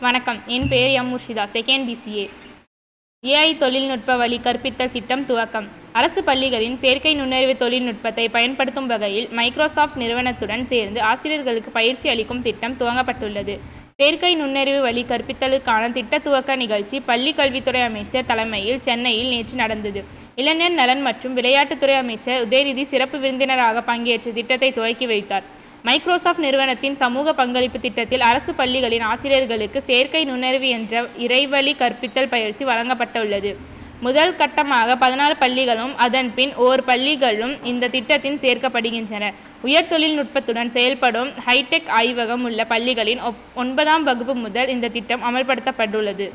வணக்கம். என் பெயர் M. Murshida second BCA AI தொழில்நுட்ப வழி கற்பித்தல் திட்டம் துவக்கம். அரசு பள்ளிகளின் செயற்கை நுண்ணறிவு தொழில்நுட்பத்தை பயன்படுத்தும் வகையில் மைக்ரோசாஃப்ட் நிறுவனத்துடன் சேர்ந்து ஆசிரியர்களுக்கு பயிற்சி அளிக்கும் திட்டம் துவங்கப்பட்டுள்ளது. செயற்கை நுண்ணறிவு வழி கற்பித்தலுக்கான திட்ட துவக்க நிகழ்ச்சி பள்ளி கல்வித்துறை அமைச்சர் தலைமையில் சென்னையில் நேற்று நடந்தது. இளைஞர் நலன் மற்றும் விளையாட்டுத்துறை அமைச்சர் உதயநிதி சிறப்பு விருந்தினராக பங்கேற்று திட்டத்தை துவக்கி வைத்தார். மைக்ரோசாஃப்ட் நிறுவனத்தின் சமூக பங்களிப்பு திட்டத்தில் அரசு பள்ளிகளின் ஆசிரியர்களுக்கு செயற்கை நுண்ணறிவு என்ற இறைவழி கற்பித்தல் பயிற்சி வழங்கப்பட்டுள்ளது. முதல் கட்டமாக பதினாலு பள்ளிகளும் அதன் பின் ஓர் பள்ளிகளும் இந்த திட்டத்தில் சேர்க்கப்படுகின்றன. உயர் தொழில்நுட்பத்துடன் செயல்படும் ஹைடெக் ஆய்வகம் உள்ள பள்ளிகளின் ஒன்பதாம் வகுப்பு முதல் இந்த திட்டம் அமல்படுத்தப்பட்டுள்ளது.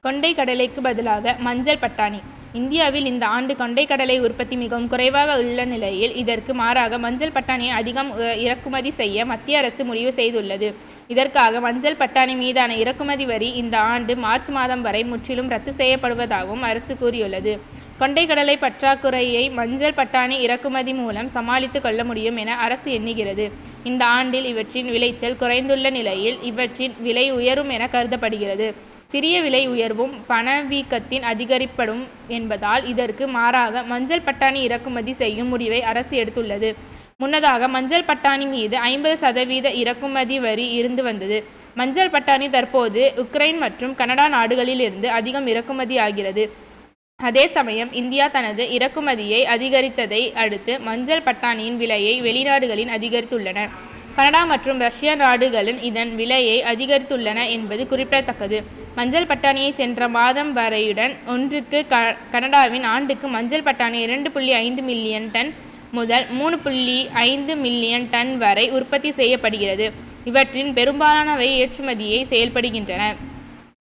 கொண்டை கடலைக்கு பதிலாக மஞ்சள் பட்டாணி. இந்தியாவில் இந்த ஆண்டு கொண்டை கடலை உற்பத்தி மிகவும் குறைவாக உள்ள நிலையில் இதற்கு மாறாக மஞ்சள் பட்டாணியை அதிகம் இறக்குமதி செய்ய மத்திய அரசு முடிவு செய்துள்ளது. இதற்காக மஞ்சள் பட்டாணி மீதான இறக்குமதி வரி இந்த ஆண்டு மார்ச் மாதம் வரை முற்றிலும் ரத்து செய்யப்படுவதாகவும் அரசு கூறியுள்ளது. கொண்டைக்கடலை பற்றாக்குறையை மஞ்சள் பட்டாணி இறக்குமதி மூலம் சமாளித்து கொள்ள முடியும் என அரசு எண்ணுகிறது. இந்த ஆண்டில் இவற்றின் விளைச்சல் குறைந்துள்ள நிலையில் இவற்றின் விலை உயரும் என கருதப்படுகிறது. சிறிய விலை உயர்வும் பணவீக்கத்தின் அதிகரிப்படும் என்பதால் இதற்கு மாறாக மஞ்சள் பட்டாணி இறக்குமதி செய்யும் முடிவை அரசு எடுத்துள்ளது. முன்னதாக மஞ்சள் பட்டாணி மீது ஐம்பது சதவீத இறக்குமதி வரி இருந்து வந்தது. மஞ்சள் பட்டாணி தற்போது உக்ரைன் மற்றும் கனடா நாடுகளிலிருந்து அதிகம் இறக்குமதி ஆகிறது. அதே சமயம் இந்தியா தனது இறக்குமதியை அதிகரித்ததை அடுத்து மஞ்சள் பட்டாணியின் விலையை வெளிநாடுகளின் அதிகரித்துள்ளன. கனடா மற்றும் ரஷ்யா நாடுகளின் இதன் விலையை அதிகரித்துள்ளன என்பது குறிப்பிடத்தக்கது. மஞ்சள் பட்டாணியை சென்ற மாதம் வரையுடன் ஒன்றுக்கு க கனடாவின் ஆண்டுக்கு மஞ்சள் பட்டாணி இரண்டு புள்ளி ஐந்து மில்லியன் டன் முதல் மூணு புள்ளி ஐந்து மில்லியன் டன் வரை உற்பத்தி செய்யப்படுகிறது. இவற்றின் பெரும்பாலானவை ஏற்றுமதியை செயல்படுகின்றன.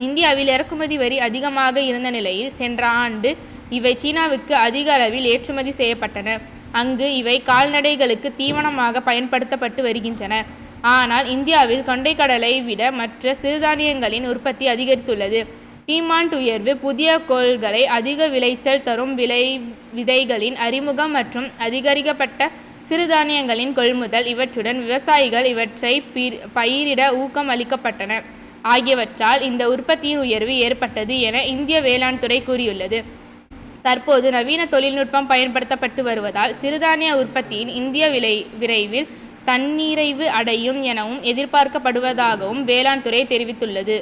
இந்தியாவில் இறக்குமதி வரி அதிகமாக இருந்த நிலையில் சென்ற ஆண்டு இவை சீனாவுக்கு அதிக அளவில் ஏற்றுமதி செய்யப்பட்டன. அங்கு இவை கால்நடைகளுக்கு தீவனமாக பயன்படுத்தப்பட்டு வருகின்றன. ஆனால் இந்தியாவில் கொண்டைக்கடலை விட மற்ற சிறுதானியங்களின் உற்பத்தி அதிகரித்துள்ளது. டிமாண்ட் உயர்வு புதிய கோள்களை அதிக விளைச்சல் தரும் விளை விதைகளின் அறிமுகம் மற்றும் அதிகரிக்கப்பட்ட சிறுதானியங்களின் கொள்முதல் இவற்றுடன் விவசாயிகள் இவற்றை பயிரிட ஊக்கம் அளிக்கப்பட்டன. ஆகியவற்றால் இந்த உற்பத்தியின் உயர்வு ஏற்பட்டது என இந்திய வேளாண் துறை கூறியுள்ளது. தற்போது நவீன தொழில்நுட்பம் பயன்படுத்தப்பட்டு வருவதால் சிறுதானிய உற்பத்தியின் இந்திய விலை விரைவில் தன்னிறைவு அடையும் எனவும் எதிர்பார்க்கப்படுவதாகவும் வேளாண் துறை தெரிவித்துள்ளது.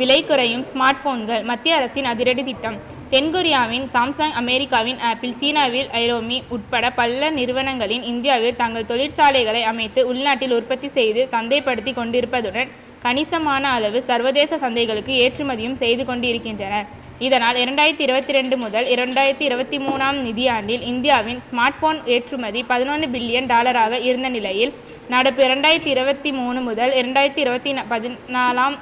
விலை குறையும் ஸ்மார்ட் போன்கள் மத்திய அரசின் அதிரடி திட்டம். தென்கொரியாவின் சாம்சங் அமெரிக்காவின் ஆப்பிள் சீனாவில் ஐரோமி உட்பட பல நிறுவனங்களின் இந்தியாவில் தங்கள் தொழிற்சாலைகளை அமைத்து உள்நாட்டில் உற்பத்தி செய்து சந்தைப்படுத்தி கொண்டிருப்பதுடன் கணிசமான அளவு சர்வதேச சந்தைகளுக்கு ஏற்றுமதியும் செய்து கொண்டிருக்கின்றனர். இதனால் இரண்டாயிரத்தி இருபத்தி ரெண்டு முதல் இரண்டாயிரத்தி இருபத்தி மூணாம் நிதியாண்டில் இந்தியாவின் ஸ்மார்ட் போன் ஏற்றுமதி பதினொன்று பில்லியன் டாலராக இருந்த நிலையில் நடப்பு இரண்டாயிரத்தி இருபத்தி மூணு முதல் இரண்டாயிரத்தி இருபத்தி பதினாலாம்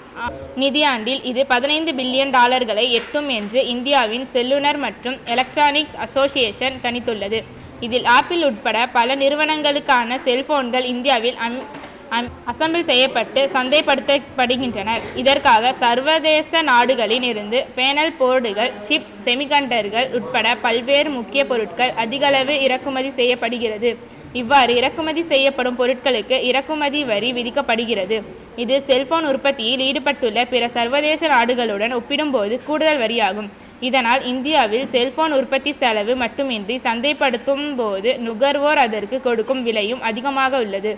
நிதியாண்டில் இது பதினைந்து பில்லியன் டாலர்களை எட்டும் என்று இந்தியாவின் செல்லுனர் மற்றும் எலக்ட்ரானிக்ஸ் அசோசியேஷன் கணித்துள்ளது. இதில் ஆப்பிள் உட்பட பல நிறுவனங்களுக்கான செல்போன்கள் இந்தியாவில் அம்- அசெம்பிள் செய்யப்பட்டு சந்தைப்படுத்தப்படுகின்றன இதற்காக சர்வதேச நாடுகளில் இருந்து பேனல் போர்டுகள் சிப் செமிகண்டர்கள் உட்பட பல்வேறு முக்கிய பொருட்கள் அதிகளவு இறக்குமதி செய்யப்படுகிறது. இவ்வாறு இறக்குமதி செய்யப்படும் பொருட்களுக்கு இறக்குமதி வரி விதிக்கப்படுகிறது. இது செல்போன் உற்பத்தியில் ஈடுபட்டுள்ள பிற சர்வதேச நாடுகளுடன் ஒப்பிடும்போது கூடுதல் வரியாகும். இதனால் இந்தியாவில் செல்போன் உற்பத்தி செலவு மட்டுமின்றி சந்தைப்படுத்தும் போது நுகர்வோர் அதற்கு கொடுக்கும் விலையும் அதிகமாக உள்ளது.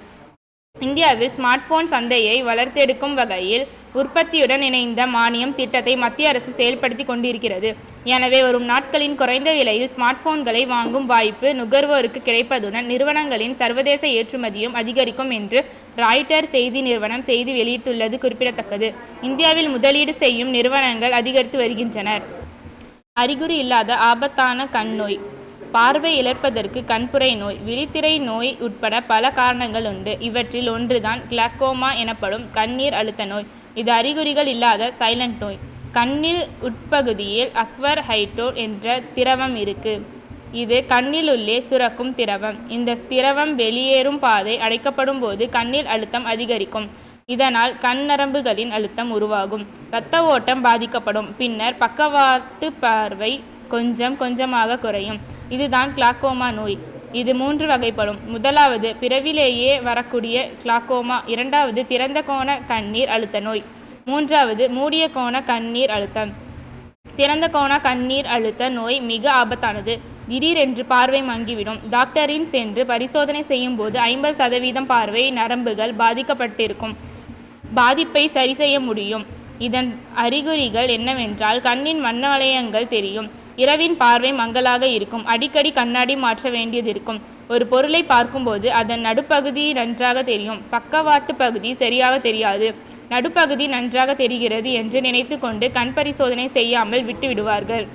இந்தியாவில் ஸ்மார்ட் போன் சந்தையை வளர்த்தெடுக்கும் வகையில் உற்பத்தியுடன் இணைந்த மானியம் திட்டத்தை மத்திய அரசு செயல்படுத்தி கொண்டிருக்கிறது. எனவே வரும் நாட்களின் குறைந்த விலையில் ஸ்மார்ட் போன்களை வாங்கும் வாய்ப்பு நுகர்வோருக்கு கிடைப்பதுடன் நிறுவனங்களின் சர்வதேச ஏற்றுமதியும் அதிகரிக்கும் என்று ராய்டர் செய்தி நிறுவனம் செய்தி வெளியிட்டுள்ளது குறிப்பிடத்தக்கது. இந்தியாவில் முதலீடு செய்யும் நிறுவனங்கள் அதிகரித்து வருகின்றனர். அறிகுறி இல்லாத ஆபத்தான கண் நோய் பார்வை இழப்பதற்கு கண்புரை நோய் விழித்திரை நோய் உட்பட பல காரணங்கள் உண்டு. இவற்றில் ஒன்றுதான் கிளாக்கோமா எனப்படும் கண்ணீர் அழுத்த நோய். இது அறிகுறிகள் இல்லாத சைலண்ட் நோய். கண்ணில் உட்பகுதியில் அக்வர் ஹைட்டோ என்ற திரவம் இருக்கு. இது கண்ணில் உள்ளே சுரக்கும் திரவம். இந்த திரவம் வெளியேறும் பாதை அடைக்கப்படும் போது கண்ணில் அழுத்தம் அதிகரிக்கும். இதனால் கண் நரம்புகளின் அழுத்தம் உருவாகும். இரத்த ஓட்டம் பாதிக்கப்படும். பின்னர் பக்கவாட்டு பார்வை கொஞ்சம் கொஞ்சமாக குறையும். இதுதான் கிளாக்கோமா நோய். இது மூன்று வகைப்படும். முதலாவது பிறவிலேயே வரக்கூடிய கிளாக்கோமா. இரண்டாவது திறந்த கோண கண்ணீர் அழுத்த நோய். மூன்றாவது மூடிய கோண கண்ணீர் அழுத்தம். திறந்த கோண கண்ணீர் அழுத்த நோய் மிக ஆபத்தானது. திடீரென்று பார்வை மங்கிவிடும். டாக்டரின் சென்று பரிசோதனை செய்யும் போது ஐம்பது சதவீதம் பார்வை நரம்புகள் பாதிக்கப்பட்டிருக்கும். பாதிப்பை சரி செய்ய முடியும். இதன் அறிகுறிகள் என்னவென்றால் கண்ணின் வண்ண வளையங்கள் தெரியும். இரவின் பார்வை மங்கலாக இருக்கும். அடிக்கடி கண்ணாடி மாற்ற வேண்டியது இருக்கும் ஒரு பொருளை பார்க்கும்போது அதன் நடுப்பகுதி நன்றாக தெரியும். பக்கவாட்டு பகுதி சரியாக தெரியாது. நடுப்பகுதி நன்றாக தெரிகிறது என்று நினைத்துக்கொண்டு கண் பரிசோதனை செய்யாமல் விட்டுவிடுவார்கள்.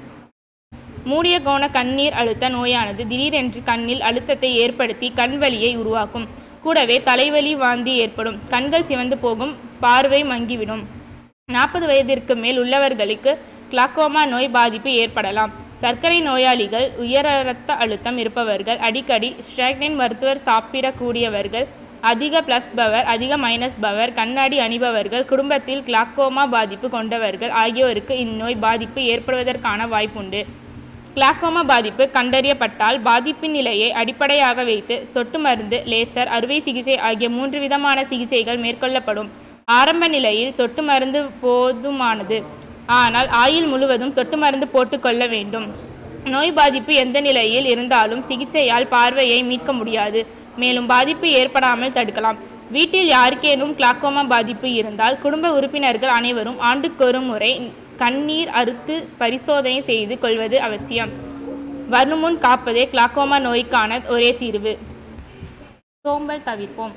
மூடிய கோண கண்ணீர் அழுத்த நோயானது திடீரென்று கண்ணில் அழுத்தத்தை ஏற்படுத்தி கண் வலியை உருவாக்கும். கூடவே தலைவலி வாந்தி ஏற்படும். கண்கள் சிவந்து போகும். பார்வை மங்கிவிடும். நாற்பது வயதிற்கு மேல் உள்ளவர்களுக்கு கிளாக்கோமா நோய் பாதிப்பு ஏற்படலாம். சர்க்கரை நோயாளிகள் உயர் இரத்த அழுத்தம் இருப்பவர்கள் அடிக்கடி ஸ்ட்ராக்னின் மருத்துவர் சாப்பிடக்கூடியவர்கள் அதிக பிளஸ் பவர் அதிக மைனஸ் பவர் கண்ணாடி அணிபவர்கள் குடும்பத்தில் கிளாக்கோமா பாதிப்பு கொண்டவர்கள் ஆகியோருக்கு இந்நோய் பாதிப்பு ஏற்படுவதற்கான வாய்ப்புண்டு. கிளாக்கோமா பாதிப்பு கண்டறியப்பட்டால் பாதிப்பின் நிலையை அடிப்படையாக வைத்து சொட்டு மருந்து லேசர் அறுவை சிகிச்சை ஆகிய மூன்று விதமான சிகிச்சைகள் மேற்கொள்ளப்படும். ஆரம்ப நிலையில் சொட்டு மருந்து போதுமானது. ஆனால் ஆயுள் முழுவதும் சொட்டு மருந்து போட்டுக்கொள்ள வேண்டும். நோய் பாதிப்பு எந்த நிலையில் இருந்தாலும் சிகிச்சையால் பார்வையை மீட்க முடியாது. மேலும் பாதிப்பு ஏற்படாமல் தடுக்கலாம். வீட்டில் யாருக்கேனும் கிளாக்கோமா பாதிப்பு இருந்தால் குடும்ப உறுப்பினர்கள் அனைவரும் ஆண்டுக்கொரு முறை கண்ணீர் அறுத்து பரிசோதனை செய்து கொள்வது அவசியம். வருமுன் காப்பதே கிளாக்கோமா நோய்க்கான ஒரே தீர்வு. சோம்பல் தவிர்ப்போம்.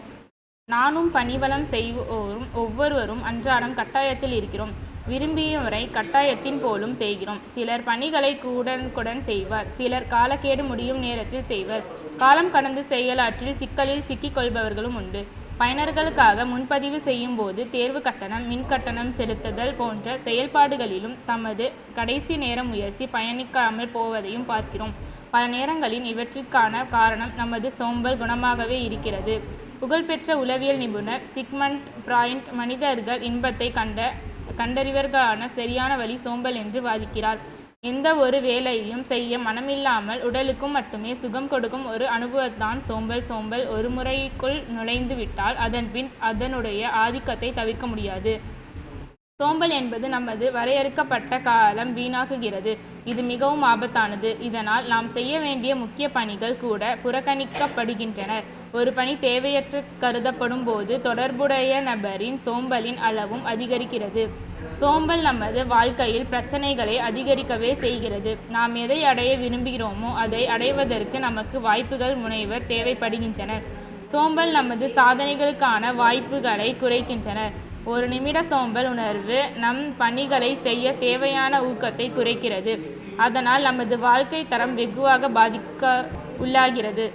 நானும் பணிவலம் செய்வோரும் ஒவ்வொருவரும் அன்றாடம் கட்டாயத்தில் இருக்கிறோம். விரும்பியவரை கட்டாயத்தின் போலும் செய்கிறோம். சிலர் பணிகளை கூடனுக்குடன் செய்வார். சிலர் காலக்கேடு முடியும் நேரத்தில் செய்வர். காலம் கடந்து செயலாற்றில் சிக்கலில் சிக்கிக் கொள்பவர்களும் உண்டு. பயனர்களுக்காக முன்பதிவு செய்யும் போது தேர்வு கட்டணம் மின் கட்டணம் செலுத்துதல் போன்ற செயல்பாடுகளிலும் தமது கடைசி நேர முயற்சி பயணிக்காமல் போவதையும் பார்க்கிறோம். பல நேரங்களில் இவற்றிற்கான காரணம் நமது சோம்பல் குணமாகவே இருக்கிறது. புகழ்பெற்ற உளவியல் நிபுணர் சிக்மண்ட் பிராயிண்ட் மனிதர்கள் இன்பத்தை கண்ட கண்டறிவதற்கான சரியான வழி சோம்பல் என்று வாதிக்கிறார். எந்த ஒரு வேலையையும் செய்ய மனமில்லாமல் உடலுக்கும் மட்டுமே சுகம் கொடுக்கும் ஒரு அனுபவத்தான் சோம்பல். சோம்பல் ஒரு முறைக்குள் நுழைந்து விட்டால் அதன் பின் அதனுடைய ஆதிக்கத்தை தவிர்க்க முடியாது. சோம்பல் என்பது நமது வரையறுக்கப்பட்ட காலம் வீணாக்குகிறது. இது மிகவும் ஆபத்தானது. இதனால் நாம் செய்ய வேண்டிய முக்கிய பணிகள் கூட புறக்கணிக்கப்படுகின்றன. ஒரு பணி தேவையற்ற கருதப்படும் போது தொடர்புடைய நபரின் சோம்பலின் அளவும் அதிகரிக்கிறது. சோம்பல் நமது வாழ்க்கையில் பிரச்சனைகளை அதிகரிக்கவே செய்கிறது. நாம் எதை அடைய விரும்புகிறோமோ அதை அடைவதற்கு நமக்கு வாய்ப்புகள் முனைவர் தேவைப்படுகின்றன சோம்பல் நமது சாதனைகளுக்கான வாய்ப்புகளை குறைக்கின்றன ஒரு நிமிட சோம்பல் உணர்வு நம் பணிகளை செய்ய தேவையான ஊக்கத்தை குறைக்கிறது. அதனால் நமது வாழ்க்கை தரம் வெகுவாக பாதிக்க உள்ளாகிறது.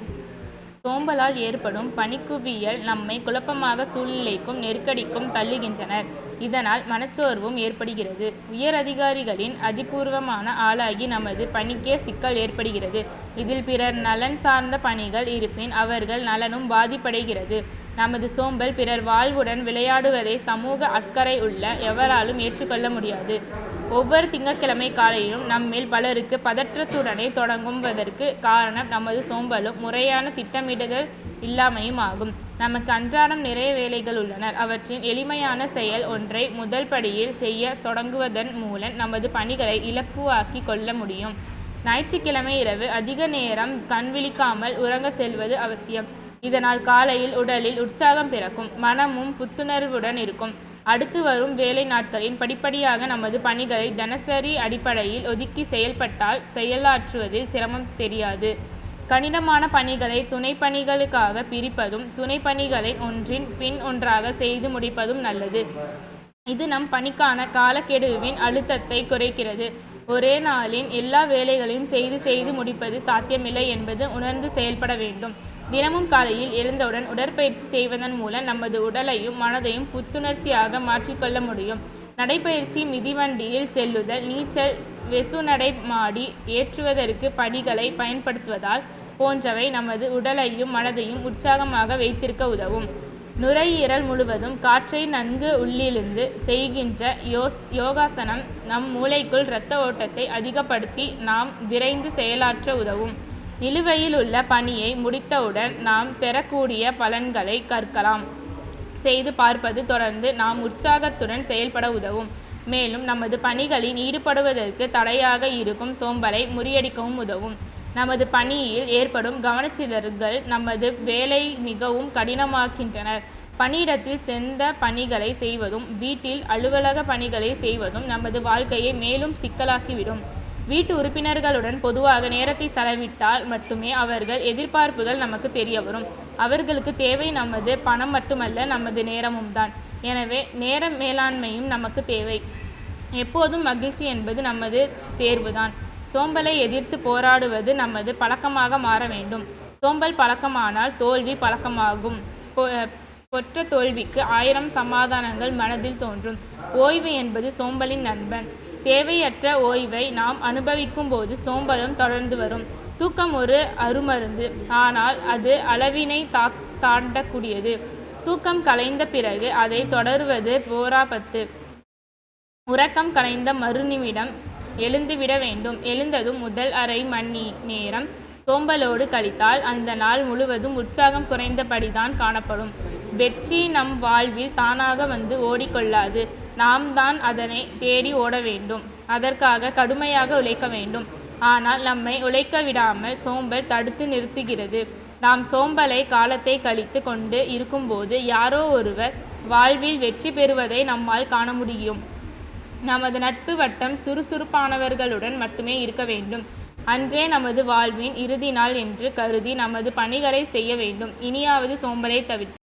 சோம்பலால் ஏற்படும் பனிக்குவியல் நம்மை குழப்பமாக சூழ்நிலைக்கும் நெருக்கடிக்கும் தள்ளுகின்றனர். இதனால் மனச்சோர்வும் ஏற்படுகிறது. உயர் அதிகாரிகளின் அதிபூர்வமான ஆளாகி நமது பணிக்கே சிக்கல் ஏற்படுகிறது. இதில் பிறர் நலன் சார்ந்த பணிகள் இருப்பின் அவர்கள் நலனும் பாதிப்படைகிறது. நமது சோம்பல் பிறர் வாழ்வுடன் விளையாடுவதை சமூக அக்கறை உள்ள எவராலும் ஏற்றுக்கொள்ள முடியாது. ஒவ்வொரு திங்கட்கிழமை காலையிலும் நம்மில் பலருக்கு பதற்றத்துடனே தொடங்குவதற்கு காரணம் நமது சோம்பலும் முறையான திட்டமிடுதல் இல்லாமையும் ஆகும். நமக்கு அன்றாடம் நிறைய வேலைகள் உள்ளன அவற்றின் எளிமையான செயல் ஒன்றை முதல் படியில் செய்ய தொடங்குவதன் மூலம் நமது பணிகளை இலக்குவாக்கி கொள்ள முடியும். ஞாயிற்றுக்கிழமை இரவு அதிக நேரம் கண் விழிக்காமல் உறங்க செல்வது அவசியம். இதனால் காலையில் உடலில் உற்சாகம் பிறக்கும் மனமும் புத்துணர்வுடன் இருக்கும். அடுத்து வரும் வேலை நாட்களின் படிப்படியாக நமது பணிகளை தினசரி அடிப்படையில் ஒதுக்கி செயல்பட்டால் செயலாற்றுவதில் சிரமம் தெரியாது. கடினமான பணிகளை துணை பணிகளுக்காக பிரிப்பதும் துணை பணிகளை ஒன்றின் பின் ஒன்றாக செய்து முடிப்பதும் நல்லது. இது நம் பணிக்கான காலக்கெடுவின் அழுத்தத்தை குறைக்கிறது. ஒரே நாளின் எல்லா வேலைகளையும் செய்து செய்து முடிப்பது சாத்தியமில்லை என்பது உணர்ந்து செயல்பட வேண்டும். தினமும் காலையில் எழுந்தவுடன் உடற்பயிற்சி செய்வதன் மூலம் நமது உடலையும் மனதையும் புத்துணர்ச்சியாக மாற்றிக்கொள்ள முடியும். நடைப்பயிற்சி மிதிவண்டியில் செல்லுதல் நீச்சல் வெசுநடை மாடி ஏற்றுவதற்கு படிகளை பயன்படுத்துவதால் போன்றவை நமது உடலையும் மனதையும் உற்சாகமாக வைத்திருக்க உதவும். நுரையீரல் முழுவதும் காற்றை நன்கு உள்ளிருந்து செய்கின்ற யோஸ் யோகாசனம் நம் மூளைக்குள் இரத்த ஓட்டத்தை அதிகப்படுத்தி நாம் விரைந்து செயலாற்ற உதவும். நிலுவையில் உள்ள பணியை முடித்தவுடன் நாம் பெறக்கூடிய பலன்களை கற்கலாம். செய்து பார்ப்பது தொடர்ந்து நாம் உற்சாகத்துடன் செயல்பட உதவும். மேலும் நமது பணிகளில் ஈடுபடுவதற்கு தடையாக இருக்கும் சோம்பலை முறியடிக்கவும் உதவும். நமது பணியில் ஏற்படும் கவனச்சிதறல்கள் நமது வேலை மிகவும் கடினமாக்கின்றனர். பணியிடத்தில் சென்ற பணிகளை செய்வதும் வீட்டில் அலுவலக பணிகளை செய்வதும் நமது வாழ்க்கையை மேலும் சிக்கலாக்கிவிடும். வீட்டு உறுப்பினர்களுடன் பொதுவாக நேரத்தை செலவிட்டால் மட்டுமே அவர்கள் எதிர்பார்ப்புகள் நமக்கு தெரிய வரும். அவர்களுக்கு தேவை நமது பணம் மட்டுமல்ல நமது நேரமும் தான். எனவே நேர மேலாண்மையும் நமக்கு தேவை. எப்போதும் மகிழ்ச்சி என்பது நமது தேர்வுதான். சோம்பலை எதிர்த்து போராடுவது நமது பழக்கமாக மாற வேண்டும். சோம்பல் பழக்கமானால் தோல்வி பழக்கமாகும். பொற்ற தோல்விக்கு ஆயிரம் சமாதானங்கள் மனதில் தோன்றும். ஓய்வு என்பது சோம்பலின் நண்பன். தேவையற்ற ஓய்வை நாம் அனுபவிக்கும் போது சோம்பலும் தொடர்ந்து வரும். தூக்கம் ஒரு அருமருந்து. ஆனால் அது அளவினை தா தாண்டக்கூடியது. தூக்கம் கலைந்த பிறகு அதை தொடர்வது போராபத்து. உறக்கம் கலைந்த மறுநிமிடம் எழுந்துவிட வேண்டும். எழுந்ததும் முதல் அரை மணி நேரம் சோம்பலோடு கழித்தால் அந்த நாள் முழுவதும் உற்சாகம் குறைந்தபடிதான் காணப்படும். வெற்றி நம் வாழ்வில் தானாக வந்து ஓடிக்கொள்ளாது. நாம் தான் அதனை தேடி ஓட வேண்டும் அதற்காக கடுமையாக உழைக்க வேண்டும். ஆனால் நம்மை உழைக்க விடாமல் சோம்பல் தடுத்து நிறுத்துகிறது. நாம் சோம்பலை காலத்தை கழித்து கொண்டு இருக்கும்போது யாரோ ஒருவர் வாழ்வில் வெற்றி பெறுவதை நம்மால் காண முடியும். நமது நட்பு வட்டம் சுறுசுறுப்பானவர்களுடன் மட்டுமே இருக்க வேண்டும். அன்றே நமது வாழ்வின் இறுதி நாள் என்று கருதி நமது பணிகளை செய்ய வேண்டும். இனியாவது சோம்பலை தவிர்த்து